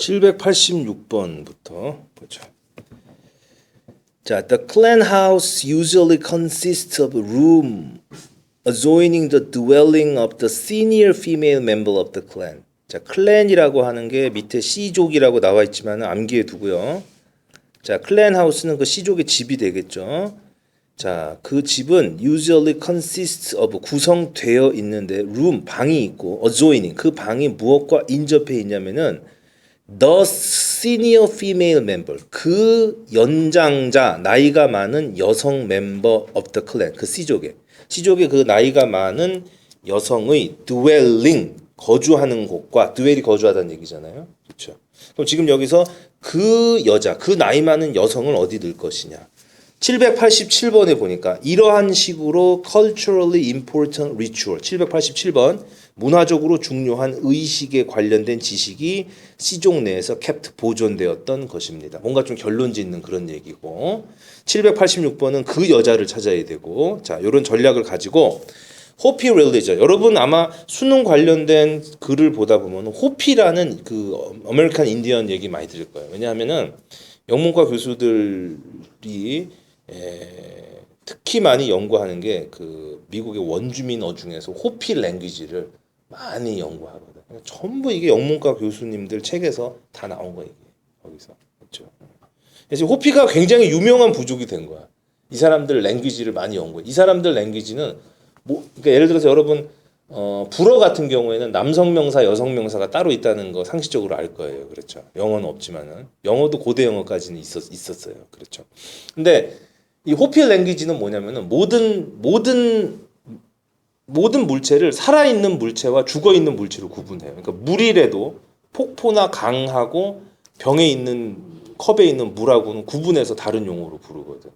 786번부터 보죠. 자, the clan house usually consists of a room adjoining the dwelling of the senior female member of the clan. 자, 클랜이라고 하는 게 밑에 C족이라고 나와 있지만 암기해 두고요. 자, 클랜 하우스는 그 C족의 집이 되겠죠. 자, 그 집은 usually consists of 구성되어 있는데 room 방이 있고 adjoining 그 방이 무엇과 인접해 있냐면은 the senior female member 그 연장자 나이가 많은 여성 멤버 of the clan 그 C족의 C족의 그 나이가 많은 여성의 dwelling 거주하는 곳과 dwell이 거주하다는 얘기잖아요. 그렇죠. 그럼 지금 여기서 그 여자 그 나이 많은 여성을 어디 넣을 것이냐 787번에 보니까 이러한 식으로 culturally important ritual 787번 문화적으로 중요한 의식에 관련된 지식이 시종 내에서 kept 보존되었던 것입니다. 뭔가 좀 결론 짓는 그런 얘기고 786번은 그 여자를 찾아야 되고 자 이런 전략을 가지고 호피 릴리저 여러분 아마 수능 관련된 글을 보다 보면 호피라는 그 아메리칸 인디언 얘기 많이 들을 거예요. 왜냐하면은 영문과 교수들이 에, 특히 많이 연구하는 게 그 미국의 원주민어 중에서 호피 랭귀지를 많이 연구하거든. 그러니까 전부 이게 영문과 교수님들 책에서 다 나온 거예요. 이게 거기서 그렇죠. 그래서 호피가 굉장히 유명한 부족이 된 거야. 이 사람들 랭귀지를 많이 연구해. 이 사람들 랭귀지는 뭐 그러니까 예를 들어서 여러분 어, 불어 같은 경우에는 남성 명사, 여성 명사가 따로 있다는 거 상식적으로 알 거예요. 그렇죠. 영어는 없지만은 영어도 고대 영어까지는 있었 있었어요. 그렇죠. 근데 이 호피 랭귀지는 뭐냐면은 모든 모든 모든 물체를 살아있는 물체와 죽어있는 물체로 구분해요. 그러니까 물이라도 폭포나 강하고 병에 있는 컵에 있는 물하고는 구분해서 다른 용어로 부르거든.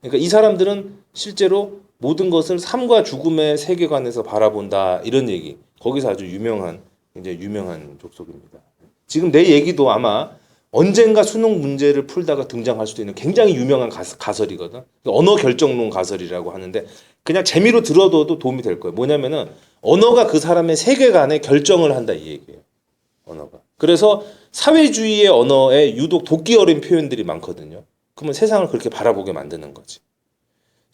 그러니까 이 사람들은 실제로 모든 것을 삶과 죽음의 세계관에서 바라본다 이런 얘기. 거기서 아주 유명한 굉장히 유명한 족속입니다. 지금 내 얘기도 아마 언젠가 수능 문제를 풀다가 등장할 수도 있는 굉장히 유명한 가설, 이거든 언어 결정론 가설이라고 하는데 그냥 재미로 들어둬도 도움이 될 거예요. 뭐냐면은 언어가 그 사람의 세계관에 결정을 한다 이 얘기예요. 언어가. 그래서 사회주의의 언어에 유독 돕기 어린 표현들이 많거든요. 그러면 세상을 그렇게 바라보게 만드는 거지.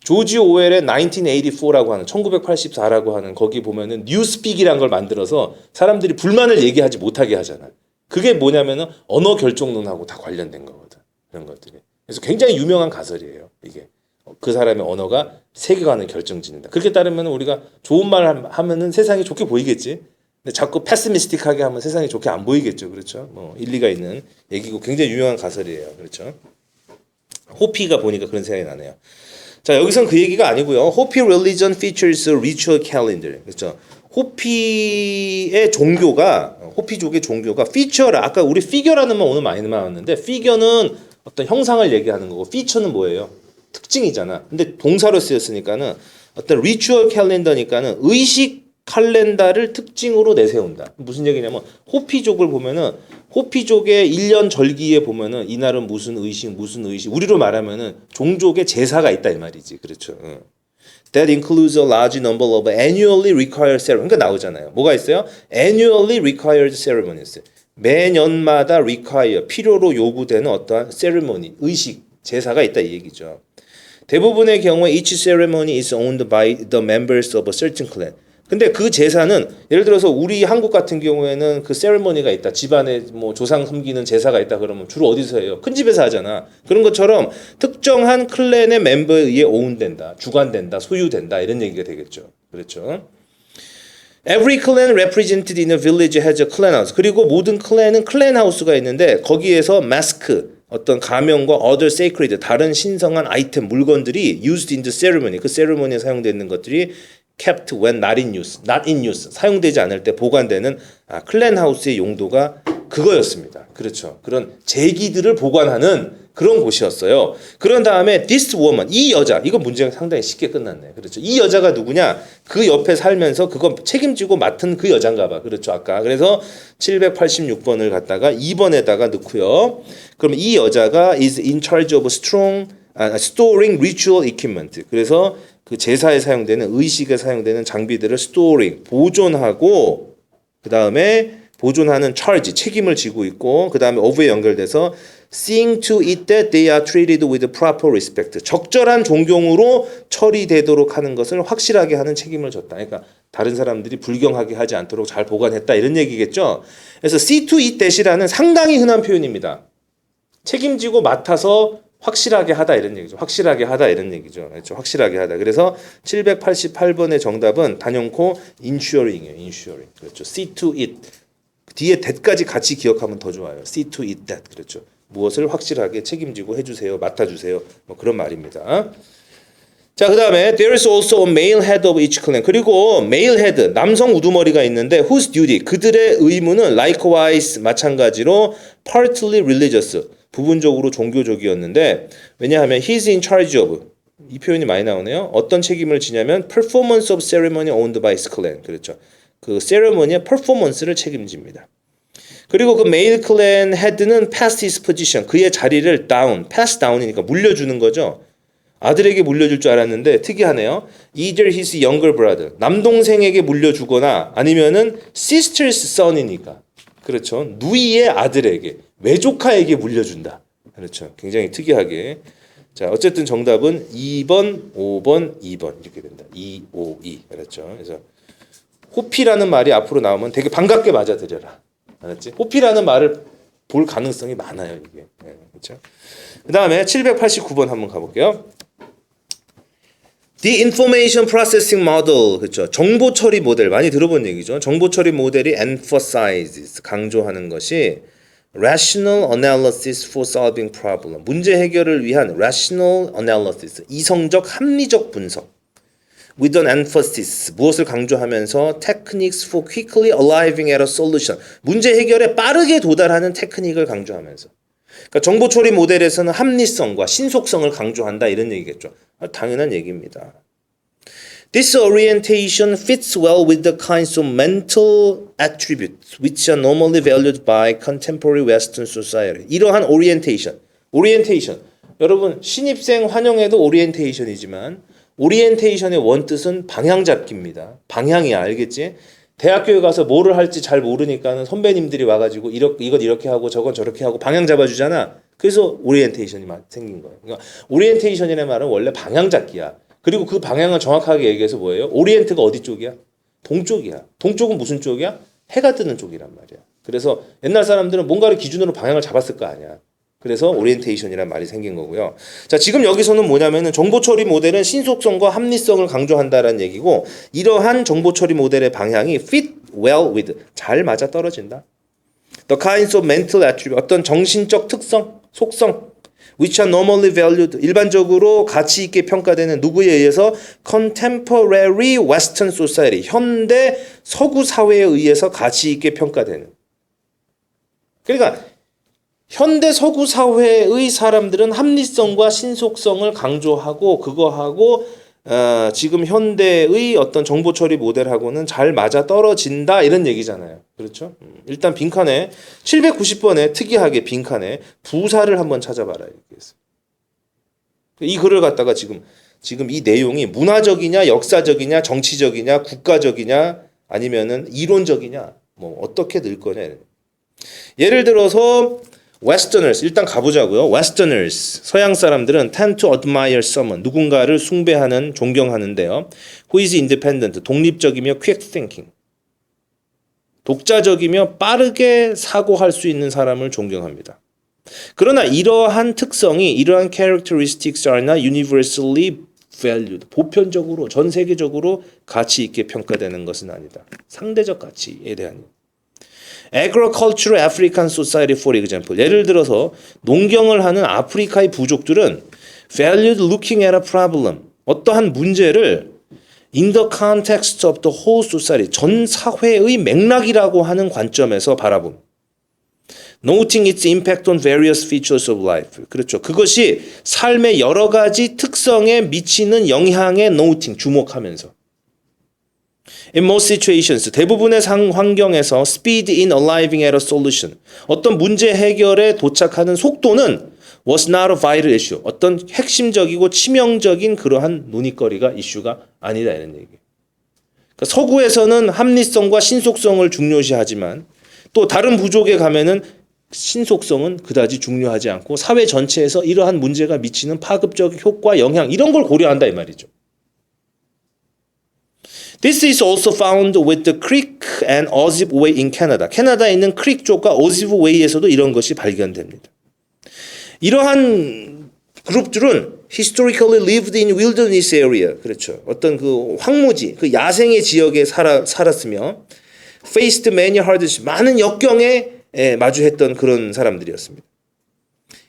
조지 오웰의 1984라고 하는 1984라고 하는 거기 보면은 뉴스픽이라는 걸 만들어서 사람들이 불만을 얘기하지 못하게 하잖아요. 그게 뭐냐면은 언어 결정론하고 다 관련된 거거든. 그런 것들이. 그래서 굉장히 유명한 가설이에요. 이게 그 사람의 언어가 세계관을 결정짓는다. 그렇게 따르면 우리가 좋은 말 함- 하면은 세상이 좋게 보이겠지. 근데 자꾸 패스미스틱하게 하면 세상이 좋게 안 보이겠죠. 그렇죠? 뭐 일리가 있는 얘기고 굉장히 유명한 가설이에요. 그렇죠? 호피가 보니까 그런 생각이 나네요. 자 여기선 그 얘기가 아니고요. 호피 religion features a ritual calendar. 그렇죠. 호피의 종교가 호피족의 종교가 피처라 아까 우리 피겨라는 말 오늘 많이 나왔는데 피겨는 어떤 형상을 얘기하는 거고 피처는 뭐예요? 특징이잖아. 근데 동사로 쓰였으니까는 어떤 리추얼 캘린더니까는 의식 칼렌다를 특징으로 내세운다. 무슨 얘기냐면 호피족을 보면은 호피족의 1년 절기에 보면은 이날은 무슨 의식 무슨 의식 우리로 말하면은 종족의 제사가 있다 이 말이지. 그렇죠. 응. That includes a large number of annually required ceremonies. 그러니까 나오잖아요. 뭐가 있어요? Annually required ceremonies. 매년마다 require 필요로 요구되는 어떠한 ceremony 의식 제사가 있다 이 얘기죠. 대부분의 경우에 each ceremony is owned by the members of a certain clan. 근데 그 제사는 예를 들어서 우리 한국 같은 경우에는 그 세레머니가 있다. 집안에 뭐 조상 섬기는 제사가 있다 그러면 주로 어디서 해요? 큰 집에서 하잖아. 그런 것처럼 특정한 클랜의 멤버에 의해 오운된다. 주관된다. 소유된다. 이런 얘기가 되겠죠. 그렇죠. Every clan represented in a village has a clan house. 그리고 모든 클랜은 클랜 하우스가 있는데 거기에서 마스크 어떤 가면과 other sacred 다른 신성한 아이템 물건들이 used in the ceremony 그 세레머니에 사용되는 것들이 kept when not in use, not in use 사용되지 않을 때 보관되는 아, 클랜 하우스의 용도가 그거였습니다. 그렇죠. 그런 제기들을 보관하는 그런 곳이었어요. 그런 다음에 this woman 이 여자 이건 문제가 상당히 쉽게 끝났네. 그렇죠. 이 여자가 누구냐? 그 옆에 살면서 그거 책임지고 맡은 그 여잔가 봐. 그렇죠. 아까 그래서 786번을 갖다가 2번에다가 넣고요. 그럼 이 여자가 is in charge of strong 아, storing ritual equipment. 그래서 그 제사에 사용되는 의식에 사용되는 장비들을 storing 보존하고 그 다음에 보존하는 charge 책임을 지고 있고 그 다음에 of에 연결돼서 seeing to it that they are treated with proper respect 적절한 존경으로 처리되도록 하는 것을 확실하게 하는 책임을 졌다. 그러니까 다른 사람들이 불경하게 하지 않도록 잘 보관했다 이런 얘기겠죠. 그래서 see to it that이라는 상당히 흔한 표현입니다. 책임지고 맡아서 확실하게 하다 이런 얘기죠. 확실하게 하다 이런 얘기죠. 그렇죠. 확실하게 하다. 그래서 788번의 정답은 단연코 insuring이에요. insuring. 그렇죠. see to it. 뒤에 that까지 같이 기억하면 더 좋아요. see to it that. 그렇죠. 무엇을 확실하게 책임지고 해 주세요. 맡아 주세요. 뭐 그런 말입니다. 자, 그 다음에 there is also a male head of each clan. 그리고 male head, 남성 우두머리가 있는데 whose duty, 그들의 의무는 likewise 마찬가지로 partly religious, 부분적으로 종교적이었는데 왜냐하면 he's in charge of 이 표현이 많이 나오네요. 어떤 책임을 지냐면 performance of ceremony owned by his clan. 그렇죠. 그 세레머니의 퍼포먼스를 책임집니다. 그리고 그 메일 클랜 헤드는 pass his position 그의 자리를 down, pass down이니까 물려주는 거죠. 아들에게 물려줄 줄 알았는데 특이하네요. Either his younger brother 남동생에게 물려주거나 아니면은 sister's son이니까 그렇죠. 누이의 아들에게 외조카에게 물려준다. 그렇죠. 굉장히 특이하게 자 어쨌든 정답은 2번, 5번, 2번 이렇게 된다. 2, 5, 2 그렇죠. 그래서 호피라는 말이 앞으로 나오면 되게 반갑게 맞아들여라. 알았지? 호피라는 말을 볼 가능성이 많아요, 이게. 네, 그렇죠? 그다음에 789번 한번 가 볼게요. The Information Processing Model, 그렇죠? 정보 처리 모델 많이 들어본 얘기죠. 정보 처리 모델이 emphasizes 강조하는 것이 rational analysis for solving problem. 문제 해결을 위한 rational analysis, 이성적 합리적 분석. with an emphasis 무엇을 강조하면서 techniques for quickly arriving at a solution 문제 해결에 빠르게 도달하는 테크닉을 강조하면서 그러니까 정보 처리 모델에서는 합리성과 신속성을 강조한다 이런 얘기겠죠. 당연한 얘기입니다. This orientation fits well with the kinds of mental attributes which are normally valued by contemporary Western society. 이러한 orientation, orientation. 여러분 신입생 환영회도 orientation이지만 오리엔테이션의 원뜻은 방향 잡기입니다. 방향이야, 알겠지? 대학교에 가서 뭐를 할지 잘 모르니까는 선배님들이 와가지고 이렇게 이건 이렇게 하고 저건 저렇게 하고 방향 잡아주잖아. 그래서 오리엔테이션이 생긴 거예요. 그러니까 오리엔테이션이라는 말은 원래 방향 잡기야. 그리고 그 방향을 정확하게 얘기해서 뭐예요? 오리엔트가 어디 쪽이야? 동쪽이야. 동쪽은 무슨 쪽이야? 해가 뜨는 쪽이란 말이야. 그래서 옛날 사람들은 뭔가를 기준으로 방향을 잡았을 거 아니야. 그래서 오리엔테이션이라는 말이 생긴 거고요. 자, 지금 여기서는 뭐냐면은 정보 처리 모델은 신속성과 합리성을 강조한다라는 얘기고 이러한 정보 처리 모델의 방향이 fit well with 잘 맞아 떨어진다. The kinds of mental attribute 어떤 정신적 특성, 속성 which are normally valued 일반적으로 가치 있게 평가되는 누구에 의해서 contemporary western society 현대 서구 사회에 의해서 가치 있게 평가되는 그러니까 현대 서구 사회의 사람들은 합리성과 신속성을 강조하고 그거하고 어, 지금 현대의 어떤 정보 처리 모델하고는 잘 맞아 떨어진다 이런 얘기잖아요. 그렇죠? 음, 일단 빈칸에 790번에 특이하게 빈칸에 부사를 한번 찾아봐라 이렇게 이 글을 갖다가 지금 지금 이 내용이 문화적이냐 역사적이냐 정치적이냐 국가적이냐 아니면은 이론적이냐 뭐 어떻게 늘 거냐 예를 들어서 Westerners 일단 가보자고요. Westerners 서양 사람들은 tend to admire someone 누군가를 숭배하는 존경하는데요. Who is independent 독립적이며 quick thinking 독자적이며 빠르게 사고할 수 있는 사람을 존경합니다. 그러나 이러한 특성이 이러한 characteristics are not universally valued 보편적으로 전 세계적으로 가치 있게 평가되는 것은 아니다. 상대적 가치에 대한 Agricultural African Society for example. 예를 들어서 농경을 하는 아프리카의 부족들은 valued looking at a problem. 어떠한 문제를 in the context of the whole society. 전 사회의 맥락이라고 하는 관점에서 바라봄. Noting its impact on various features of life. 그렇죠. 그것이 삶의 여러 가지 특성에 미치는 영향에 noting, 주목하면서. In most situations, 대부분의 상 환경에서 speed in arriving at a solution, 어떤 문제 해결에 도착하는 속도는 was not a vital issue, 어떤 핵심적이고 치명적인 그러한 논의거리가 이슈가 아니다 이런 얘기. 그러니까 서구에서는 합리성과 신속성을 중요시하지만 또 다른 부족에 가면은 신속성은 그다지 중요하지 않고 사회 전체에서 이러한 문제가 미치는 파급적 효과, 영향 이런 걸 고려한다 이 말이죠. This is also found with the Creek and Ossip Way in Canada. 캐나다에 있는 크릭 쪽과 오시브 웨이에서도 이런 것이 발견됩니다. 이러한 그룹들은 historically lived in wilderness area. 그렇죠. 어떤 그 황무지, 그 야생의 지역에 살아, 살았으며 faced many hardships. 많은 역경에 예, 마주했던 그런 사람들이었습니다.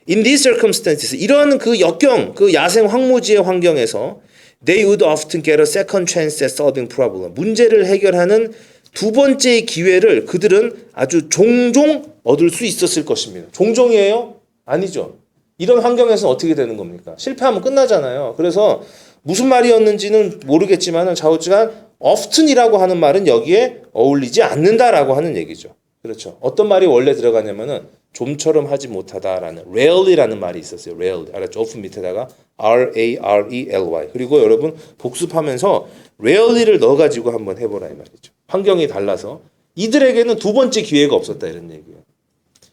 In these circumstances, 이런 그 역경, 그 야생 황무지의 환경에서 they would often get a second chance at solving problem. 문제를 해결하는 두 번째의 기회를 그들은 아주 종종 얻을 수 있었을 것입니다. 종종이에요? 아니죠. 이런 환경에서 어떻게 되는 겁니까? 실패하면 끝나잖아요. 그래서 무슨 말이었는지는 모르겠지만 좌우지간 often이라고 하는 말은 여기에 어울리지 않는다라고 하는 얘기죠. 그렇죠. 어떤 말이 원래 들어가냐면은 좀처럼 하지 못하다라는 rarely라는 말이 있었어요. rarely. 알았죠? often 밑에다가 R A R E L Y. 그리고 여러분 복습하면서 rarely를 넣어 가지고 한번 해 보라 이 말이죠. 환경이 달라서 이들에게는 두 번째 기회가 없었다 이런 얘기예요.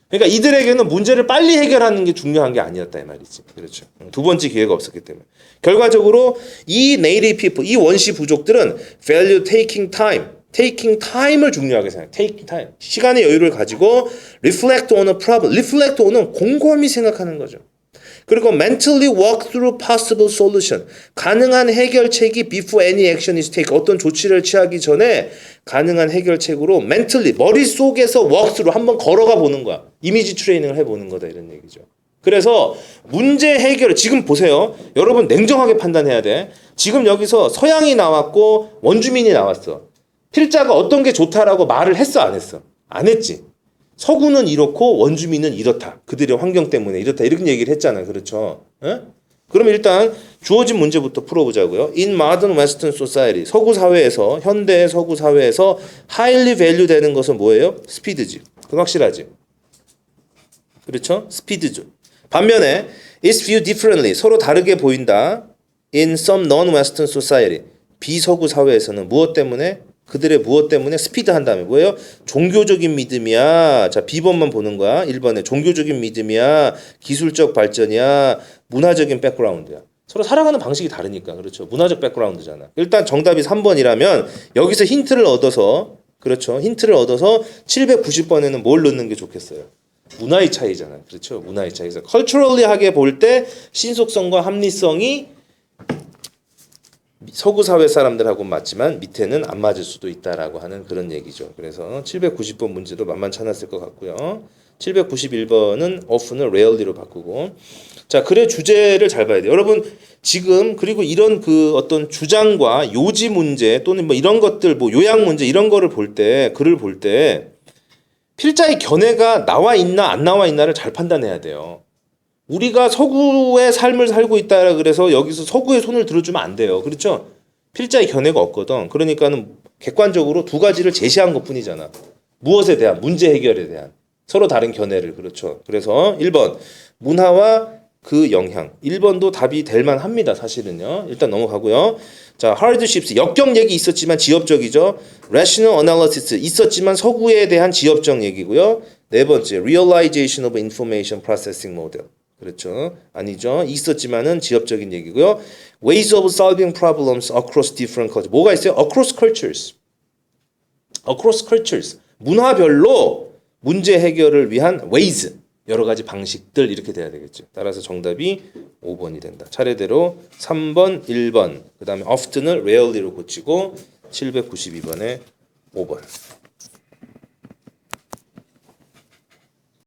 그러니까 이들에게는 문제를 빨리 해결하는 게 중요한 게 아니었다 이 말이지. 그렇죠. 두 번째 기회가 없었기 때문에. 결과적으로 이 native people, 이 원시 부족들은 value taking time, taking time을 중요하게 생각해. taking time. 시간의 여유를 가지고 reflect on a problem. reflect on은 곰곰이 생각하는 거죠. 그리고 mentally walk through possible solution. 가능한 해결책이 before any action is taken. 어떤 조치를 취하기 전에 가능한 해결책으로 mentally 머릿속에서 walk through 한번 걸어가 보는 거야. 이미지 트레이닝을 해 보는 거다 이런 얘기죠. 그래서 문제 해결 지금 보세요. 여러분 냉정하게 판단해야 돼. 지금 여기서 서양이 나왔고 원주민이 나왔어. 필자가 어떤 게 좋다라고 말을 했어 안 했어? 안 했지. 서구는 이렇고 원주민은 이렇다. 그들의 환경 때문에 이렇다. 이렇게 얘기를 했잖아요. 그렇죠? 예? 그럼 일단 주어진 문제부터 풀어보자고요. In modern Western society, 서구 사회에서 현대 서구 사회에서 highly value 되는 것은 뭐예요? 스피드지. 그건 확실하지. 그렇죠? 스피드죠. 반면에 is viewed differently 서로 다르게 보인다. In some non-Western society 비서구 사회에서는 무엇 때문에 그들의 무엇 때문에 스피드 한 다음에 뭐예요? 종교적인 믿음이야. 자, B번만 보는 거야. 1번에 종교적인 믿음이야. 기술적 발전이야. 문화적인 백그라운드야. 서로 살아가는 방식이 다르니까. 그렇죠. 문화적 백그라운드잖아. 일단 정답이 3번이라면 여기서 힌트를 얻어서 그렇죠. 힌트를 얻어서 790번에는 뭘 넣는 게 좋겠어요? 문화의 차이잖아요. 그렇죠. 문화의 차이에서 컬처럴리하게 볼 때 신속성과 합리성이 서구 사회 사람들하고 맞지만 밑에는 안 맞을 수도 있다라고 하는 그런 얘기죠. 그래서 790번 문제도 만만치 않았을 것 같고요. 791번은 often을 rarely로 바꾸고 자 글의 주제를 잘 봐야 돼요. 여러분 지금 그리고 이런 그 어떤 주장과 요지 문제 또는 뭐 이런 것들 뭐 요약 문제 이런 거를 볼 때 글을 볼 때 필자의 견해가 나와 있나 안 나와 있나를 잘 판단해야 돼요. 우리가 서구의 삶을 살고 있다 그래서 여기서 서구의 손을 들어주면 안 돼요. 그렇죠? 필자의 견해가 없거든. 그러니까는 객관적으로 두 가지를 제시한 것 뿐이잖아. 무엇에 대한 문제 해결에 대한 서로 다른 견해를 그렇죠. 그래서 1번 문화와 그 영향. 1번도 답이 될 만합니다. 사실은요. 일단 넘어가고요. 자, hardships 역경 얘기 있었지만 지엽적이죠. rational analysis 있었지만 서구에 대한 지엽적 얘기고요. 네 번째 realization of information processing model. 그렇죠. 아니죠. 있었지만은 지엽적인 얘기고요. Ways of solving problems across different cultures. 뭐가 있어요? Across cultures. Across cultures. 문화별로 문제 해결을 위한 ways. 여러 가지 방식들 이렇게 돼야 되겠죠. 따라서 정답이 5번이 된다. 차례대로 3번, 1번, 그 다음에 often을 rarely로 고치고 792번에 5번.